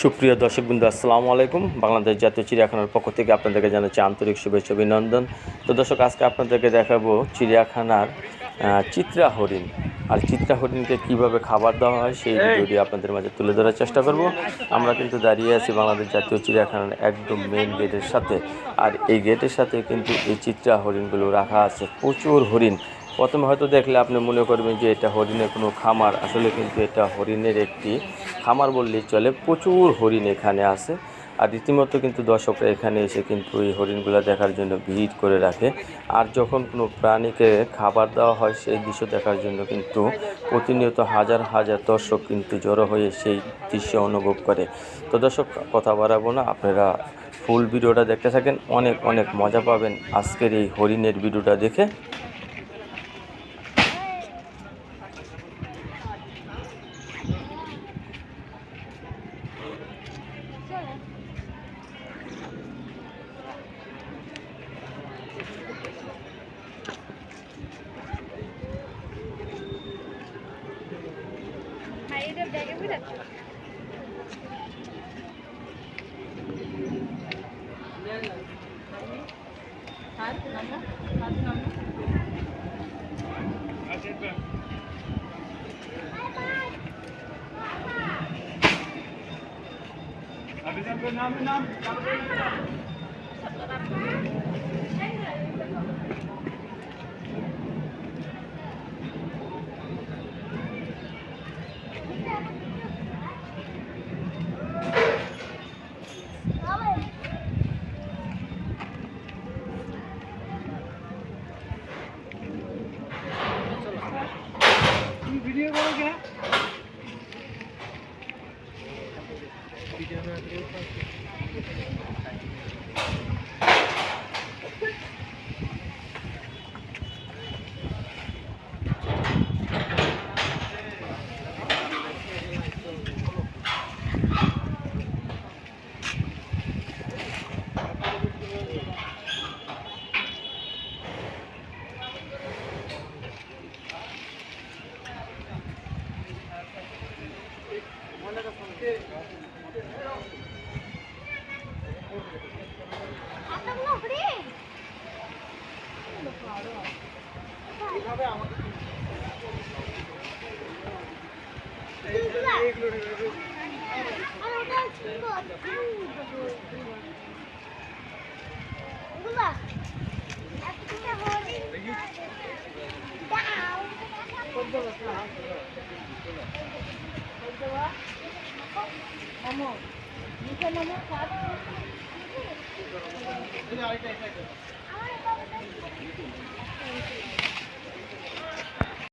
সুপ্রিয় দর্শকবৃন্দ আসসালামু আলাইকুম। বাংলাদেশ জাতীয় চিড়িয়াখানার পক্ষ থেকে আপনাদেরকে জানাচ্ছি আন্তরিক শুভেচ্ছা অভিনন্দন। তো দর্শক আজকে আপনাদেরকে দেখাবো চিড়িয়াখানার চিত্রা হরিণ। আর চিত্রা হরিণকে কীভাবে খাবার দেওয়া হয় সেই ভিডিওটি আপনাদের মাঝে তুলে ধরার চেষ্টা করব। আমরা কিন্তু দাঁড়িয়ে আছি বাংলাদেশ জাতীয় চিড়িয়াখানার একদম মেন গেটের সাথে। আর এই গেটের সাথে কিন্তু এই চিত্রা হরিণগুলো রাখা আছে। প্রচুর হরিণ প্রথমে হয়তো দেখলে আপনি মনে করবেন যে এটা হরিণের কোনো খামার। আসলে কিন্তু এটা হরিণের একটি খামার বললেই চলে। প্রচুর হরিণ এখানে আছে। আর রীতিমতো কিন্তু দর্শকরা এখানে এসে কিন্তু এই হরিণগুলো দেখার জন্য ভিড় করে রাখে। আর যখন কোনো প্রাণীকে খাবার দেওয়া হয়, সেই দৃশ্য দেখার জন্য কিন্তু প্রতিনিয়ত হাজার হাজার দর্শক কিন্তু জড়ো হয়ে সেই দৃশ্য অনুভব করে। তো দর্শক, কথা বাড়াবো না। আপনারা ফুল ভিডিওটা দেখতে থাকেন। অনেক অনেক মজা পাবেন আজকের এই হরিণের ভিডিওটা দেখে। ব্যাগে বুঝে আর video go again? Gracias. Down. నమో నీకే నమో కాదు ఇది అయితే అయితే